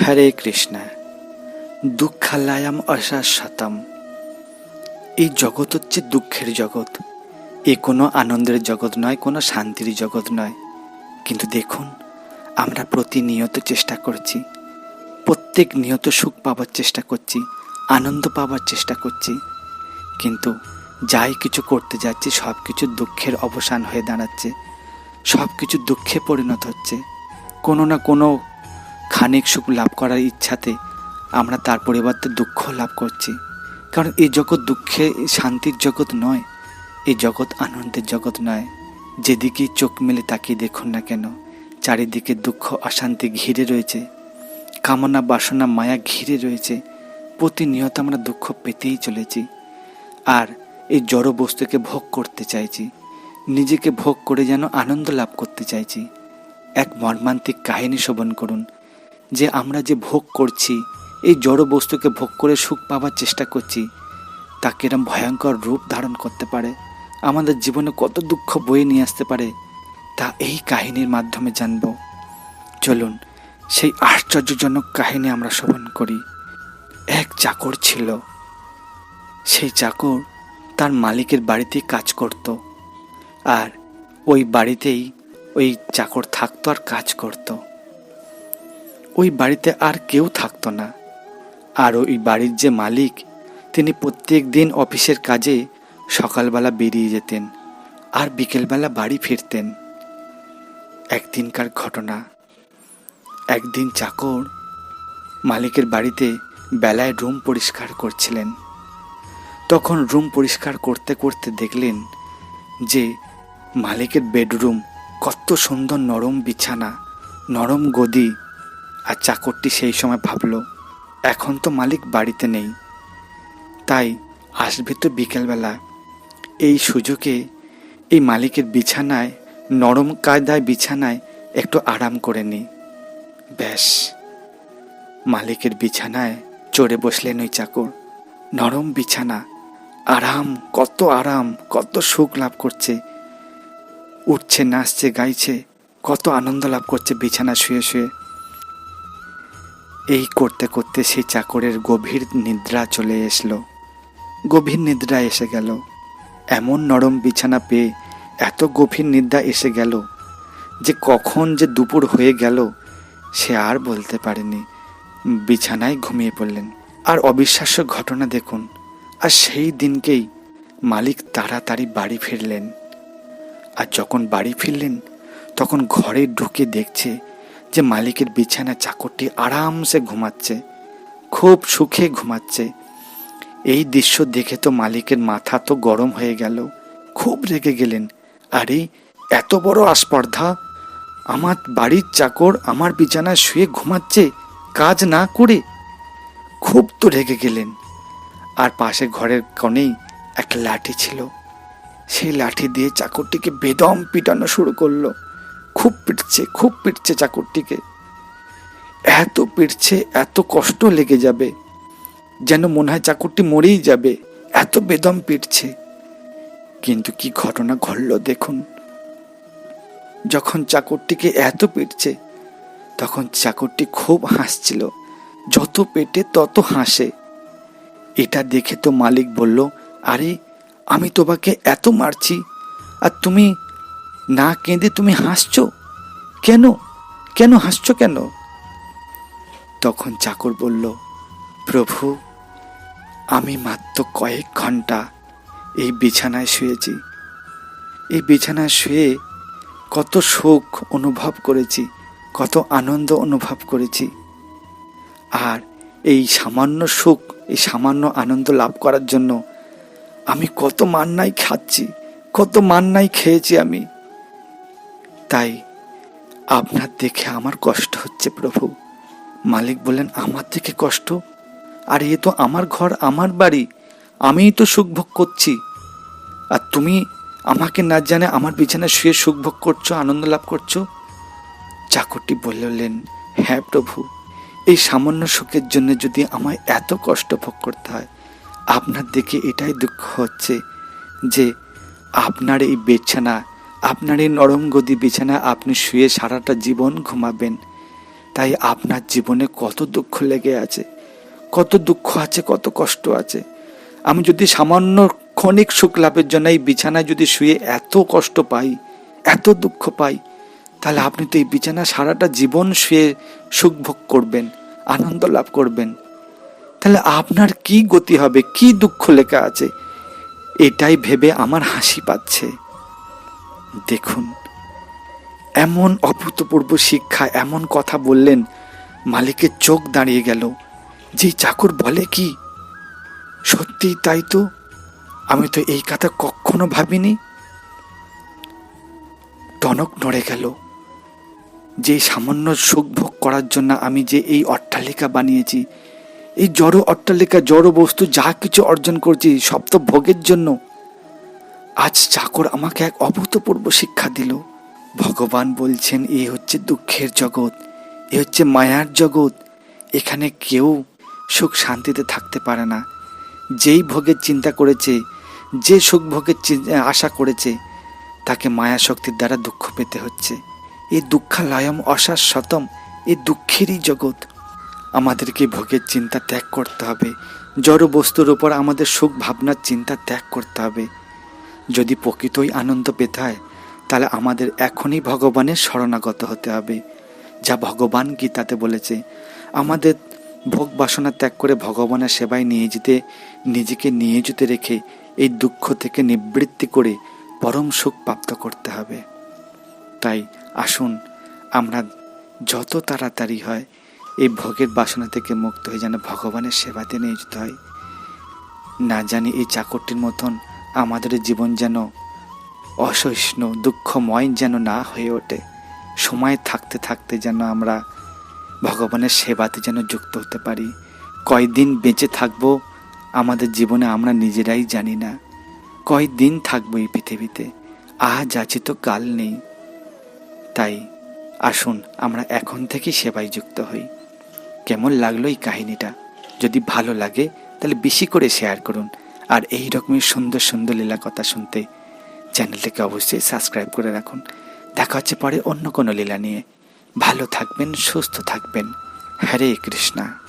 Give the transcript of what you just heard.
হরে কৃষ্ণ, দুঃখালয়াম অশাশ্বতম। এই জগৎ হচ্ছে দুঃখের জগৎ। এ কোনো আনন্দের জগৎ নয়, কোনো শান্তির জগৎ নয়। কিন্তু দেখুন, আমরা প্রতিনিয়ত চেষ্টা করছি। প্রত্যেক নিয়ত সুখ পাওয়ার চেষ্টা করছি, আনন্দ পাওয়ার চেষ্টা করছি। কিন্তু যাই কিছু করতে যাচ্ছি, সব কিছু দুঃখের অবসান হয়ে দাঁড়াচ্ছে। সব কিছু দুঃখে পরিণত হচ্ছে। কোনো না কোনো খানিক সুখ লাভ করার ইচ্ছাতে আমরা তার পরিবর্তে দুঃখ লাভ করছি। কারণ এই জগৎ দুঃখে, শান্তির জগৎ নয়, এই জগৎ আনন্দের জগৎ নয়। যেদিকেই চোখ মেলে তাকিয়ে দেখুন না কেন, চারিদিকে দুঃখ, অশান্তি ঘিরে রয়েছে। কামনা, বাসনা, মায়া ঘিরে রয়েছে। প্রতিনিয়ত আমরা দুঃখ পেতেই চলেছি। আর এই জড় বস্তুকে ভোগ করতে চাইছি। নিজেকে ভোগ করে যেন আনন্দ লাভ করতে চাইছি। এক মর্মান্তিক কাহিনী শোভন করুন। যে আমরা যে ভোগ করছি, এই জড় বস্তুকে ভোগ করে সুখ পাওয়ার চেষ্টা করছি, তা কিরম ভয়ঙ্কর রূপ ধারণ করতে পারে? আমাদের জীবনে কত দুঃখ বয়ে নিয়ে আসতে পারে? তা এই কাহিনীর মাধ্যমে জানব। চলুন, সেই আশ্চর্যজনক কাহিনী আমরা শ্রবণ করি। এক চাকর ছিল। সেই চাকর তার মালিকের বাড়িতে কাজ করত। আর ওই বাড়িতেই ওই চাকর থাকতো আর কাজ করত। ওই বাড়িতে আর কেউ থাকতো না। আর ওই বাড়ির যে মালিক, তিনি প্রত্যেক দিন অফিসের কাজে সকালবেলা বেরিয়ে যেতেন আর বিকেলবেলা বাড়ি ফিরতেন। একদিনকার ঘটনা, একদিন চাকর মালিকের বাড়িতে বেলায় রুম পরিষ্কার করছিলেন। তখন রুম পরিষ্কার করতে করতে দেখলেন যে মালিকের বেডরুম কত সুন্দর নরম বিছানা, নরম গদি আর চাকরটি সেই সময় ভাবলো, এখন তো মালিক বাড়িতে নেই। তাই আসবে তো বিকেলবেলা। এই সুযোগে এই মালিকের বিছানায়, নরম কায়দায় বিছানায় একটু আরাম করে নি। ব্যাস। মালিকের বিছানায় চড়ে বসলেন ওই চাকর। নরম বিছানা। আরাম, কত আরাম, কত সুখ লাভ করছে। উঠছে, নাচছে, গাইছে, কত আনন্দ লাভ করছে বিছানা শুয়ে শুয়ে। এই করতে করতে সেই চাকরের গভীর নিদ্রা চলে এসলো। গভীর নিদ্রা এসে গেল। এমন নরম বিছানা পেয়ে এত গভীর নিদ্রা এসে গেল যে কখন যে দুপুর হয়ে গেল সে আর বলতে পারেনি। বিছানায় ঘুমিয়ে পড়লেন। আর অবিশ্বাস্য ঘটনা দেখুন, আর সেই দিনকেই মালিক তাড়াতাড়ি বাড়ি ফিরলেন। আর যখন বাড়ি ফিরলেন, তখন ঘরে ঢুকে দেখছে যে মালিকের বিছানা চাকরটি আরামসে ঘুমাচ্ছে, খুব সুখে ঘুমাচ্ছে। এই দৃশ্য দেখে তো মালিকের মাথা তো গরম হয়ে গেল। খুব রেগে গেলেন। আরে, এত বড় আস্পর্ধা! আমার বাড়ির চাকর আমার বিছানায় শুয়ে ঘুমাচ্ছে, কাজ না করে। খুব তো রেগে গেলেন। আর পাশে ঘরের কোণেই একটা লাঠি ছিল। সেই লাঠি দিয়ে চাকরটিকে বেদম পিটানো শুরু করল। খুব পিটছে খুব পিটছে চাকরটিকে। এত পিটছে, এত কষ্ট লেগে যাবে, যেন মনে হয় চাকরটি মরেই যাবে। এত বেদম পিটছে। কিন্তু কি ঘটনা ঘটল দেখুন। যখন চাকরটিকে এত পিটছে, তখন চাকরটি খুব হাসছিল। যত পেটে তত হাসে। এটা দেখে তো মালিক বলল, আরে, আমি তোমাকে এত মারছি, আর তুমি না কেঁদে তুমি হাসছো? কেন? কেন হাসছো কেন? তখন চাকর বলল, প্রভু, আমি মাত্র কয়েক ঘণ্টা এই বিছানায় শুয়েছি। এই বিছানায় শুয়ে কত সুখ অনুভব করেছি, কত আনন্দ অনুভব করেছি। আর এই সামান্য সুখ এই সামান্য আনন্দ লাভ করার জন্য আমি কত মান্নাই খাচ্ছি, কত মান্নাই খেয়েছি আমি। তাই আপনার দেখে আমার কষ্ট হচ্ছে প্রভু। মালিক বললেন, আমার থেকে কষ্ট? আর, এ তো আমার ঘর, আমার বাড়ি। আমিই তো সুখ ভোগ করছি। আর তুমি আমাকে না জানে আমার বিছানায় শুয়ে সুখ ভোগ করছ, আনন্দ লাভ করছ? চাকরটি বললেন হ্যাঁ প্রভু, এই সামান্য সুখের জন্য যদি আমায় এত কষ্ট ভোগ করতে হয়, আপনার দেখে এটাই দুঃখ হচ্ছে যে আপনার এই বিছানা আপনার এই নরম গদি বিছানা আপনি শুয়ে সারাটা জীবন ঘুমাবেন। তাই আপনার জীবনে কত দুঃখ লেগে আছে, কত দুঃখ আছে, কত কষ্ট আছে। আমি যদি সামান্য ক্ষণিক সুখ লাভের জন্য এই বিছানায় যদি শুয়ে এত কষ্ট পাই, এত দুঃখ পাই, তাহলে আপনি তো এই বিছানা সারাটা জীবন শুয়ে সুখ ভোগ করবেন, আনন্দ লাভ করবেন। তাহলে আপনার কি গতি হবে, কি দুঃখ লেখা আছে? এটাই ভেবে আমার হাসি পাচ্ছে। দেখুন, এমন অভূতপূর্ব শিক্ষা, এমন কথা বললেন, মালিকের চোখ দাঁড়িয়ে গেল। যে চাকর বলে কি? সত্যি তাই তো? আমি তো এই কথা কখনো ভাবিনি। টনক নড়ে গেল। যে সামান্য সুখ ভোগ করার জন্য আমি যে এই অট্টালিকা বানিয়েছি, এই জড় অট্টালিকা, জড় বস্তু, যা কিছু অর্জন করছি, সব তো ভোগের জন্য। আজ চাকর আমাকে এক অভূতপূর্ব শিক্ষা দিল। ভগবান বলছেন, এ হচ্ছে দুঃখের জগৎ, এ হচ্ছে মায়ার জগৎ। এখানে কেউ সুখ শান্তিতে থাকতে পারে না। যেই ভোগের চিন্তা করেছে, যে সুখ ভোগের আশা করেছে, তাকে মায়া শক্তির দ্বারা দুঃখ পেতে হচ্ছে। এ দুঃখালয়ম অশাশ্বতম, এ দুঃখেরই জগৎ। আমাদেরকে ভোগের চিন্তা ত্যাগ করতে হবে। জড় বস্তুর উপর আমাদের সুখ ভাবনার চিন্তা ত্যাগ করতে হবে। যদি প্রকৃতই আনন্দ পেতে হয়, তাহলে আমাদের এখনই ভগবানের শরণাগত হতে হবে। যা ভগবান গীতাতে বলেছে, আমাদের ভোগ বাসনা ত্যাগ করে ভগবানের সেবায় নিয়ে যেতে, নিজেকে নিয়োজিত রেখে এই দুঃখ থেকে নিবৃত্তি করে পরম সুখ প্রাপ্ত করতে হবে। তাই আসুন, আমরা যত তাড়াতাড়ি হয় এই ভোগের বাসনা থেকে মুক্ত হয়ে যেন ভগবানের সেবাতে নিয়োজিত হয়। না জানি এই চাকরটির মতন আমাদের জীবন যেন অসহিষ্ণু, দুঃখময় যেন না হয়ে ওঠে। সময় থাকতে থাকতে যেন আমরা ভগবানের সেবাতে যেন যুক্ত হতে পারি। কয়দিন বেঁচে থাকব আমাদের জীবনে আমরা নিজেরাই জানি না। কয়দিন থাকব এই পৃথিবীতে? আজ আছে তো কাল নেই। তাই আসুন, আমরা এখন থেকে সেবায় যুক্ত হই। কেমন লাগল এই কাহিনীটা? যদি ভালো লাগে, তাহলে বেশি করে শেয়ার করুন। আর এই রকমের সুন্দর সুন্দর লীলা কথা শুনতে চ্যানেলটিকে অবশ্যই সাবস্ক্রাইব করে রাখুন। দেখা হচ্ছে পরে অন্য কোনো লীলা নিয়ে। ভালো থাকবেন, সুস্থ থাকবেন। হরে কৃষ্ণা।